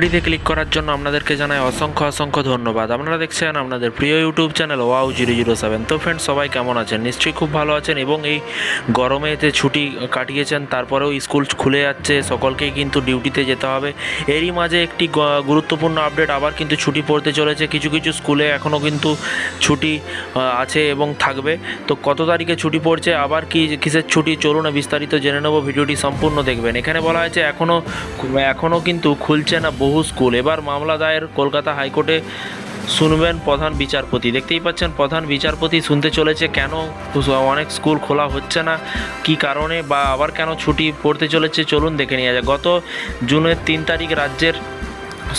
ভিডিওতে ক্লিক করার জন্য আপনাদেরকে জানাই অসংখ্য অসংখ্য ধন্যবাদ। আপনারা দেখছেন আপনাদের প্রিয় YouTube channel wow zero zero seven তো ফ্রেন্ড সবাই কেমন আছেন? নিশ্চয়ই খুব ভালো আছেন এবং এই গরমে গরমেতে ছুটি কাটিয়েছেন, তারপরেও স্কুল খুলে যাচ্ছে, সকলকেই কিন্তু ডিউটিতে যেতে হবে। এরই মাঝে একটি গুরুত্বপূর্ণ আপডেট আবার কিন্তু ছুটি পড়তে চলেছে। কিছু কিছু স্কুলে এখনও কিন্তু ছুটি আছে এবং থাকবে। তো কত তারিখে ছুটি পড়ছে, আবার কি, কিসের ছুটি, চলুন বিস্তারিত জেনে নেব। ভিডিওটি সম্পূর্ণ দেখবেন। এখানে বলা হয়েছে এখনও এখনও কিন্তু খুলছে না, বহু স্কুল। এবার মামলা দায়ের কলকাতা হাইকোর্টে শুনবেন প্রধান বিচারপতি। দেখতেই পাচ্ছেন, প্রধান বিচারপতি শুনতে চলেছে কেন? অনেক স্কুল খোলা হচ্ছে না, কি কারণে বা আবার কেন ছুটি পড়তে চলেছে? চলুন দেখে নিয়ে যায় গত জুনের তিন তারিখ রাজ্যের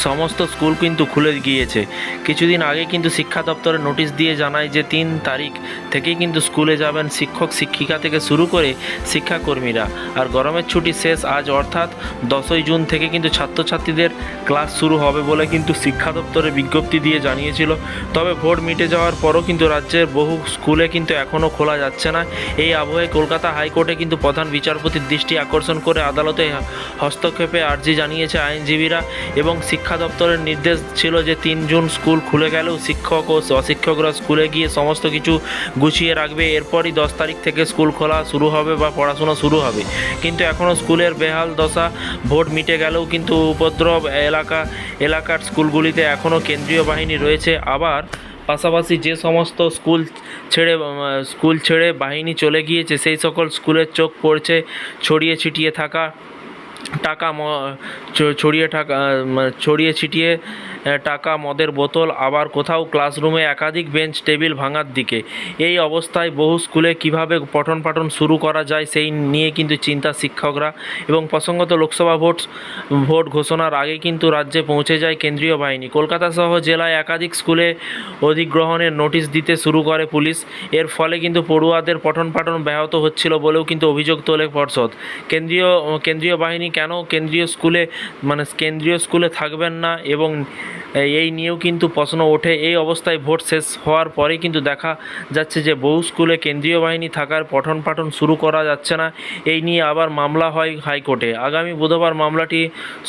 সমস্ত স্কুল কিন্তু খুলে গিয়েছে। কিছুদিন আগে কিন্তু শিক্ষা দপ্তরে নোটিশ দিয়ে জানায় যে তিন তারিখ থেকেই কিন্তু স্কুলে যাবেন শিক্ষক শিক্ষিকা থেকে শুরু করে শিক্ষাকর্মীরা। আর গরমের ছুটি শেষ আজ অর্থাৎ দশই জুন থেকে কিন্তু ছাত্রছাত্রীদের ক্লাস শুরু হবে বলে কিন্তু শিক্ষা দপ্তরে বিজ্ঞপ্তি দিয়ে জানিয়েছিল। তবে ভোট মিটে যাওয়ার পরও কিন্তু রাজ্যের বহু স্কুলে কিন্তু এখনও খোলা যাচ্ছে না। এই আবহে কলকাতা হাইকোর্টে কিন্তু প্রধান বিচারপতির দৃষ্টি আকর্ষণ করে আদালতে হস্তক্ষেপে আর্জি জানিয়েছে আইনজীবীরা এবং শিক্ষা দপ্তরের নির্দেশ ছিল যে তিন জুন স্কুল খুলে গেলেও শিক্ষক ও অশিক্ষকরা স্কুলে গিয়ে সমস্ত কিছু গুছিয়ে রাখবে। এরপরই দশ তারিখ থেকে স্কুল খোলা শুরু হবে বা পড়াশোনা শুরু হবে। কিন্তু এখনও স্কুলের বেহাল দশা, ভোট মিটে গেলেও কিন্তু উপদ্রব এলাকা, এলাকার স্কুলগুলিতে এখনও কেন্দ্রীয় বাহিনী রয়েছে। আবার পাশাপাশি যে সমস্ত স্কুল ছেড়ে স্কুল ছেড়ে বাহিনী চলে গিয়েছে, সেই সকল স্কুলের চোখ পড়ছে, ছড়িয়ে ছিটিয়ে থাকা টাকা ছড়িয়ে থাকা উম, ছড়িয়ে ছিটিয়ে টাকা, মদের বোতল, আবার কোথাও ক্লাসরুমে একাধিক বেঞ্চ, টেবিল ভাঙার দিকে। এই অবস্থায় বহু স্কুলে কীভাবে পঠন পাঠন শুরু করা যায় সেই নিয়ে কিন্তু চিন্তা শিক্ষকরা এবং প্রসঙ্গত লোকসভা ভোট ভোট ঘোষণার আগে কিন্তু রাজ্যে পৌঁছে যায় কেন্দ্রীয় বাহিনী। কলকাতা সহ জেলায় একাধিক স্কুলে অধিগ্রহণের নোটিশ দিতে শুরু করে পুলিশ। এর ফলে কিন্তু পড়ুয়াদের পঠন পাঠন ব্যাহত হচ্ছিল বলেও কিন্তু অভিযোগ তোলে পর্ষদ। কেন্দ্রীয় কেন্দ্রীয় বাহিনী কেন কেন্দ্রীয় স্কুলে মানে কেন্দ্রীয় স্কুলে থাকবেন না এবং এই নিয়েও কিন্তু প্রশ্ন ওঠে। এই অবস্থায় ভোট শেষ হওয়ার পরে কিন্তু দেখা যাচ্ছে যে বহু স্কুলে কেন্দ্রীয় বাহিনী থাকার পঠন পাঠন শুরু করা যাচ্ছে না। এই নিয়ে আবার মামলা হয় হাইকোর্টে। আগামী বুধবার মামলাটি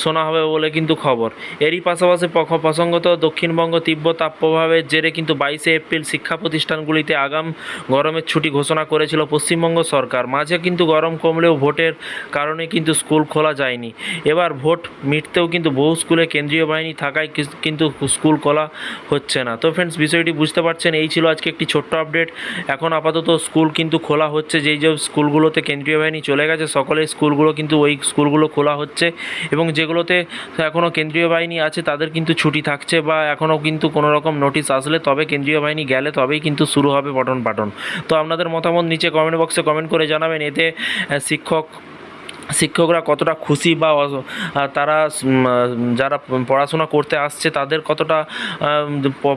শোনা হবে বলে কিন্তু খবর। এরই পাশাপাশি প্রসঙ্গত দক্ষিণবঙ্গ তীব্র তাপপ্রভাবের জেরে কিন্তু বাইশে এপ্রিল শিক্ষা প্রতিষ্ঠানগুলিতে আগাম গরমের ছুটি ঘোষণা করেছিল পশ্চিমবঙ্গ সরকার। মাঝে কিন্তু গরম কমলেও ভোটের কারণে কিন্তু স্কুল খোলা যায়নি। এবার ভোট মিটতেও কিন্তু বহু স্কুলে কেন্দ্রীয় বাহিনী থাকায় কিন্তু স্কুল খোলা হচ্ছে না। তো ফ্রেন্ডস বিষয়টি বুঝতে পারছেন, এই ছিল আজকে একটি ছোট্ট আপডেট এখন আপাতত স্কুল কিন্তু খোলা হচ্ছে, যেই যে স্কুলগুলোতে কেন্দ্রীয় বাহিনী চলে গেছে, সকলেই স্কুলগুলো কিন্তু ওই স্কুলগুলো খোলা হচ্ছে এবং যেগুলোতে এখনও কেন্দ্রীয় বাহিনী আছে, তাদের কিন্তু ছুটি থাকছে বা এখনও কিন্তু কোনো রকম নোটিশ আসলে তবে কেন্দ্রীয় বাহিনী গেলে তবেই কিন্তু শুরু হবে পঠন পাঠন তো আপনাদের মতামত নিচে কমেন্ট বক্সে কমেন্ট করে জানাবেন, এতে শিক্ষক শিক্ষকরা কতটা খুশি বা তারা যারা পড়াশোনা করতে আসছে, তাদের কতটা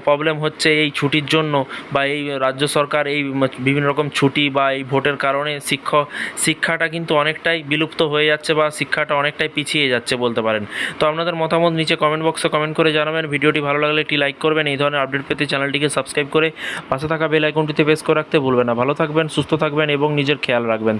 প্রবলেম হচ্ছে এই ছুটির জন্য বা এই রাজ্য সরকার এই বিভিন্ন রকম ছুটি বা এই ভোটের কারণে শিক্ষক শিক্ষাটা কিন্তু অনেকটাই বিলুপ্ত হয়ে যাচ্ছে বা শিক্ষাটা অনেকটাই পিছিয়ে যাচ্ছে বলতে পারেন। তো আপনাদের মতামত নিচে কমেন্ট বক্সে কমেন্ট করে জানাবেন। ভিডিওটি ভালো লাগলে একটি লাইক করবেন। এই ধরনের আপডেট পেতে চ্যানেলটিকে সাবস্ক্রাইব করে পাশে থাকা বেল আইকনটিতে প্রেস করে রাখতে ভুলবেন না। ভালো থাকবেন, সুস্থ থাকবেন এবং নিজের খেয়াল রাখবেন।